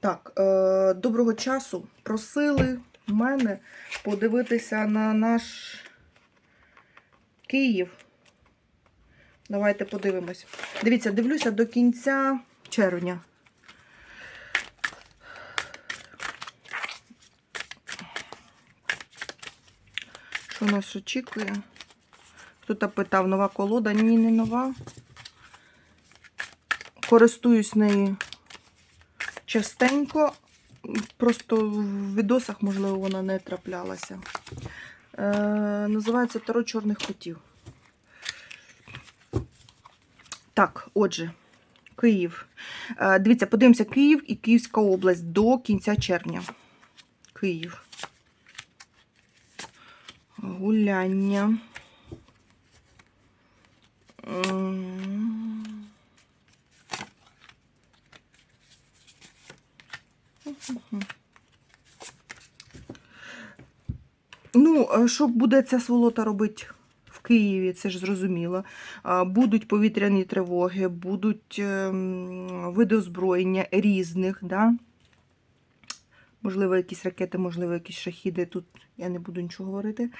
Так, е, доброго часу. Просили мене подивитися на наш Київ. Давайте подивимось. Дивіться, дивлюся до кінця червня. Що нас очікує? Хто-то питав, нова колода? Ні, не нова. Користуюсь нею частенько. Просто в відосах, можливо, вона не траплялася. Е, називається Таро чорних котів. Так, отже, Київ. Е, дивіться, подивимося Київ і Київська область до кінця червня. Київ. Гуляння. Ну, що буде ця сволота робити в Києві, це ж зрозуміло. Будуть повітряні тривоги, будуть ем, види озброєння різних, да? можливо, якісь ракети, можливо, якісь шахіди. Тут я не буду нічого говорити.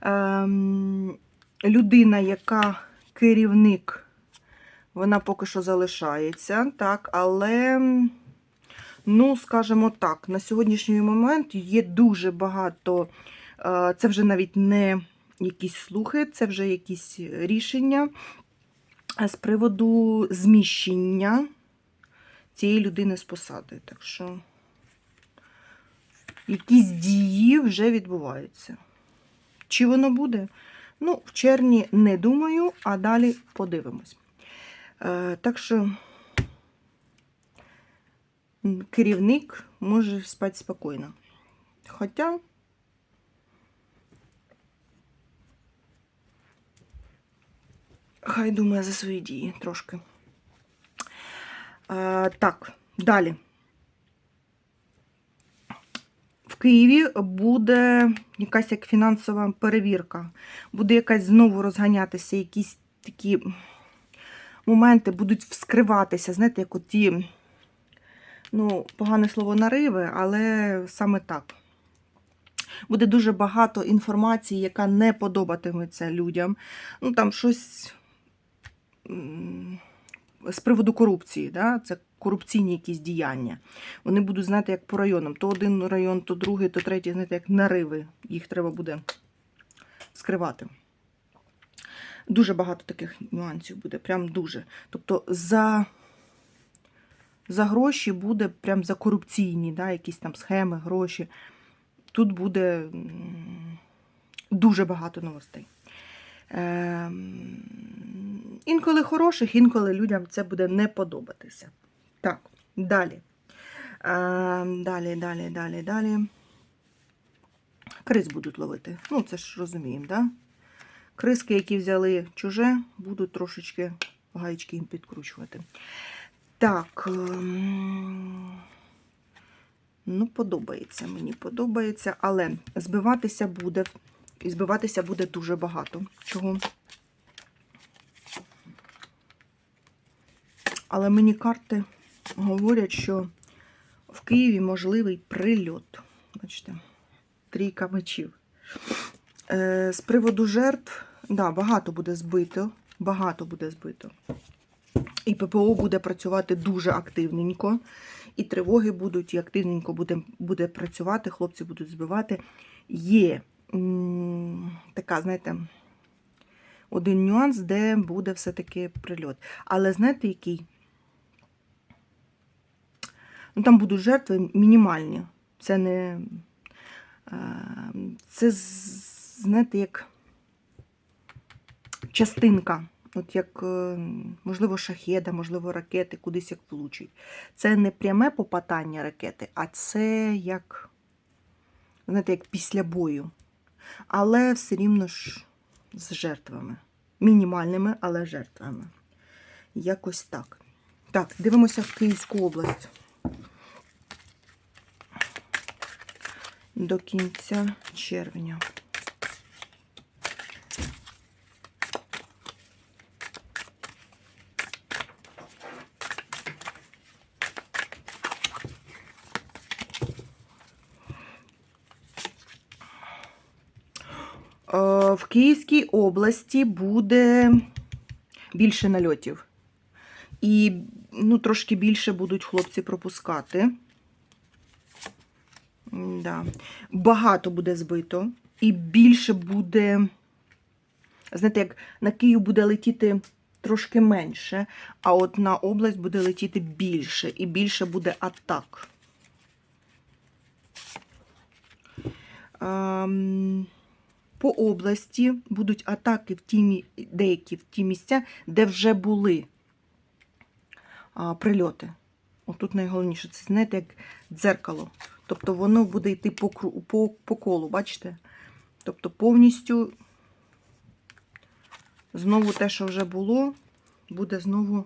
Ем, людина, яка керівник, вона поки що залишається, так, але. Ну, скажімо так, на сьогоднішній момент є дуже багато, е, це вже навіть не якісь слухи, це вже якісь рішення е, з приводу зміщення цієї людини з посади. Так що якісь дії вже відбуваються. Чи воно буде? Ну, в червні не думаю, а далі подивимось. Е, Так що керівник може спати спокійно. Хоча хай думає за свої дії трошки. Е, так, далі. В Києві буде якась як фінансова перевірка. Буде якась знову розганятися, якісь такі моменти будуть вскриватися, знаєте, як от ті, ну, погане слово нариви, але саме так. Буде дуже багато інформації, яка не подобатиметься людям. Ну, там щось з приводу корупції, да? це корупційні якісь діяння. Вони будуть знати, як по районам. То один район, то другий, то третій, знаєте, як нариви. Їх треба буде скривати. Дуже багато таких нюансів буде, прям дуже. Тобто за, за гроші буде прям за корупційні, да, якісь там схеми, гроші. Тут буде дуже багато новостей. Ем, Інколи хороших, інколи людям це буде не подобатися. Так, далі. Ем, Далі, далі, далі, далі. Криз будуть ловити. Ну, це ж розуміємо? Да? Криски, які взяли чуже, будуть трошечки гаєчки їм підкручувати. Так. ем, Ну, подобається, мені подобається, але збиватися буде, і збиватися буде дуже багато. Чого? Але мені карти говорять, що в Києві можливий прильот. Бачите, трійка мечів. Е, з приводу жертв, да, багато буде збито. Багато буде збито. І ППО буде працювати дуже активненько. І тривоги будуть, і активненько буде, буде працювати, хлопці будуть збивати. Є така, знаєте, один нюанс, де буде все-таки прильот. Але знаєте, який? Ну, там будуть жертви мінімальні. Це не. е, Це, знаєте, як частинка. От як, е, можливо, шахеда, можливо, ракети кудись як влучить. Це не пряме попадання ракети, а це як, знаєте, як після бою. Але все рівно ж з жертвами. Мінімальними, але жертвами. Якось так. Так, дивимося в Київську область. До кінця червня. в Київській області буде більше нальотів. І ну, трошки більше будуть хлопці пропускати. Да. Багато буде збито. І більше буде. Знаєте, як на Київ буде летіти трошки менше, а от на область буде летіти більше, і більше буде атак. Ем, По області будуть атаки в ті, деякі в ті місця, де вже були а, прильоти. Отут найголовніше, це знаєте, як дзеркало. Тобто воно буде йти по, по, по колу, бачите? Тобто повністю знову те, що вже було, буде знову.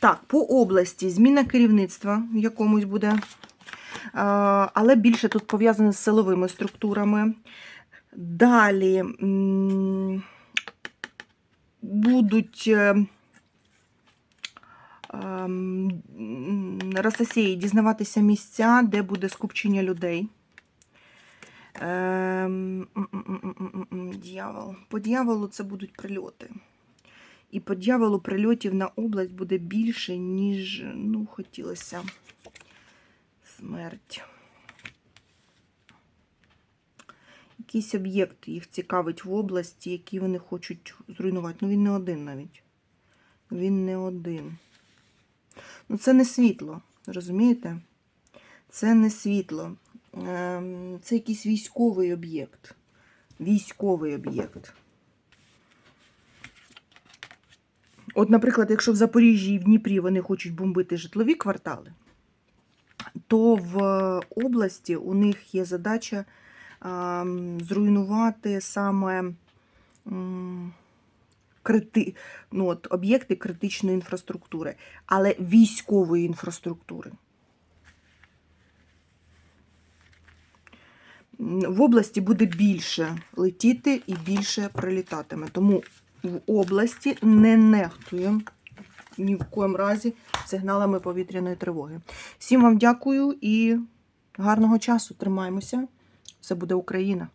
Так, по області зміна керівництва якомусь буде, але більше тут пов'язане з силовими структурами. Далі будуть е, ем, рососії дізнаватися місця, де буде скупчення людей. Ем, Дьявол. По дьяволу це будуть прильоти. І по дьяволу прильотів на область буде більше, ніж ну, хотілося. Смерть. Якийсь об'єкт їх цікавить в області, який вони хочуть зруйнувати. Ну, він не один навіть. Він не один. Ну, це не світло, розумієте? Це не світло. Ем, Це якийсь військовий об'єкт. Військовий об'єкт. От, наприклад, якщо в Запоріжжі і в Дніпрі вони хочуть бомбити житлові квартали, то в області у них є задача зруйнувати саме крити, ну, от, об'єкти критичної інфраструктури, але військової інфраструктури. В області буде більше летіти і більше прилітатиме. Тому в області не нехтуємо ні в коєму разі сигналами повітряної тривоги. Всім вам дякую і гарного часу. Тримаємося. Все буде Україна!